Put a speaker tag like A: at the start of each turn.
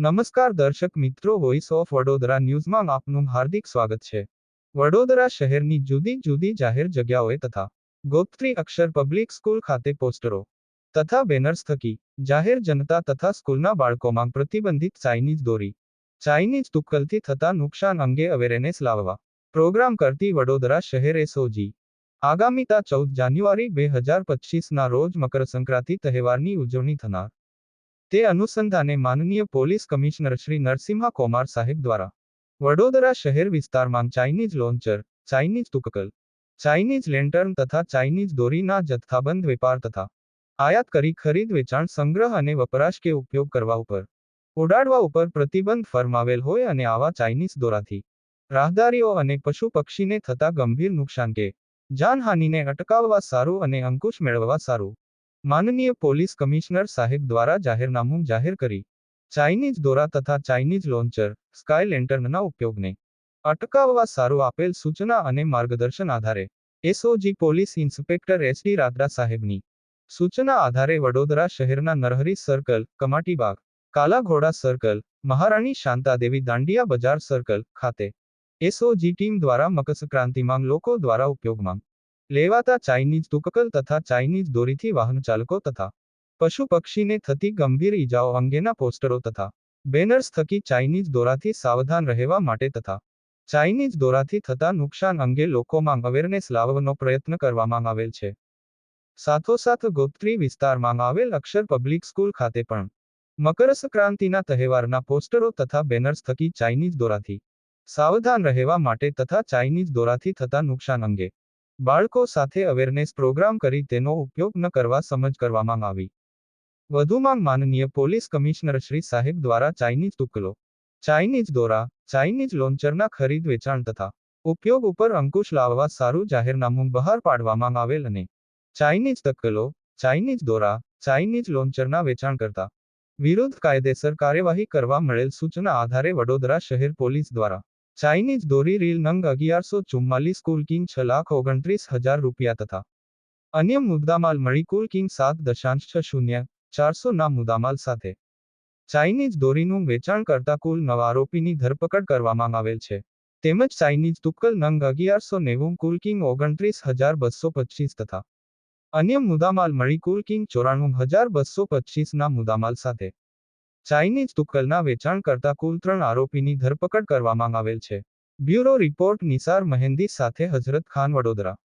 A: નમસ્કાર દર્શક મિત્રો વોઇસ ઓફ વડોદરા ન્યૂઝમાં આપનું હાર્દિક સ્વાગત છે. વડોદરા શહેરની જુદી જુદી જાહેર જગ્યાઓએ તથા ગોપત્રી અક્ષર પબ્લિક સ્કૂલ ખાતે પોસ્ટરો તથા બેનર્સ થકી જાહેર જનતા તથા સ્કૂલના બાળકોમાં પ્રતિબંધિત ચાઇનીઝ દોરી. ચાઇનીઝ તુક્કલથી થતા નુકસાન અંગે અવેરનેસ લાવવા પ્રોગ્રામ કરતી વડોદરા શહેર એસઓજી આગામી તા ચૌદ જાન્યુઆરી બે હજાર પચીસના રોજ મકરસંક્રાંતિ તહેવારની ઉજવણી થનાર તે અનુસંધાને માનનીય પોલીસ કમિશનર શ્રી નરસિંહા કોમાર સાહેબ દ્વારા વડોદરા શહેર વિસ્તારમાં ચાઇનીઝ લોન્ચર, ચાઇનીઝ તુકકલ, ચાઇનીઝ લેન્ટર્ન તથા ચાઇનીઝ દોરીના જથ્થાબંધ વેપાર તથા આયાત કરી ખરીદ વેચાણ સંગ્રહ અને વપરાશ કે ઉપયોગ કરવા ઉપર ઉડાડવા ઉપર પ્રતિબંધ ફરમાવેલ હોય અને આવા ચાઇનીઝ દોરાથી રાહદારીઓ અને પશુ પક્ષીને થતા ગંભીર નુકસાન કે જાનહાનિને અટકાવવા સારું અને અંકુશ મેળવવા સારું. માનનીય પોલીસ કમિશનર સાહેબ દ્વારા જાહેરનામું જાહેર કરી. ચાઇનીઝ દોરા તથા ચાઇનીઝ લોન્ચર, સ્કાય લેન્ટર્નના ઉપયોગને અટકાવવા સારું આપેલ સૂચના અને માર્ગદર્શન આધારે, SOG police inspector S D Radara સાહેબની સૂચના આધારે વડોદરા શહેરના નરહરી સર્કલ કમાટીબાગ કાલાઘોડા સર્કલ, મહારાણી શાંતાદેવી દાંડિયા બજાર સર્કલ ખાતે, એસઓજી ટીમ દ્વારા મકરસંક્રાંતિમાં લોકો દ્વારા ઉપયોગમાં લેવાતા ચાઇનીઝ તુકકલ તથા ચાઇનીઝ દોરીથી વાહન ચાલકો તથા પશુ પક્ષીને થતી ગંભીર ઈજાઓ અંગેના પોસ્ટરો તથા બેનર્સ થકી ચાઇનીઝ દોરાથી સાવધાન રહેવા માટે તથા ચાઇનીઝ દોરાથી થતા નુકસાન અંગે લોકોમાં અવેરનેસ લાવવાનો પ્રયત્ન કરવામાં આવેલ છે. સાથોસાથ ગોત્રી વિસ્તારમાં આવેલ અક્ષર પબ્લિક સ્કૂલ ખાતે પણ મકરસંક્રાંતિના તહેવારના પોસ્ટરો તથા બેનર્સ થકી ચાઇનીઝ દોરાથી સાવધાન રહેવા માટે તથા ચાઇનીઝ દોરાથી થતા નુકસાન અંગે બાળકો સાથે અવેરનેસ પ્રોગ્રામ કરી તેનો ઉપયોગ ન કરવા સમજ કરવામાં આવી. વધુમાં માનનીય પોલીસ કમિશનર શ્રી સાહેબ દ્વારા ચાઇનીઝ તુકલો ચાઇનીઝ દોરા, ચાઇનીઝ લોન્ચરના ખરીદ વેચાણ તથા ઉપયોગ ઉપર અંકુશ લાવવા સારું જાહેરનામું બહાર પાડવામાં આવેલ અને ચાઇનીઝ તકલો ચાઇનીઝ દોરા, ચાઇનીઝ લોન્ચરના વેચાણ કરતા વિરુદ્ધ કાયદેસર કાર્યવાહી કરવા મળેલ સૂચના આધારે વડોદરા શહેર પોલીસ દ્વારા ચાઇનીઝ દોરી રીલ નંગ અગિયારસો ચુમ્માલીસ કુલ કિંગ છ લાખ ઓગણત્રીસ હજાર રૂપિયા તથા અન્ય મુદ્દામાલ મળી કુલ કિંગ સાત દશાંશ છ શૂન્ય ચારસો ના મુદ્દામાલ સાથે. ચાઇનીઝ દોરીનું વેચાણ કરતા કુલ નવ આરોપીની ધરપકડ કરવામાં આવેલ છે. તેમજ ચાઇનીઝ તુક્કલ નંગ અગિયારસો નેવું કુલ કિંગ ઓગણત્રીસ હજાર બસો પચીસ તથા અન્ય મુદ્દામાલ મળી કુલ કિંગ ચોરાણું હજાર બસો પચીસના મુદ્દામાલ સાથે. ચાઇનીઝ તુક્કલના વેચાણ કરતા કુલ ત્રણ આરોપીની ધરપકડ કરવામાં આવેલ છે. બ્યુરો રિપોર્ટ નિસાર મહેંદી સાથે હઝરત ખાન વડોદરા.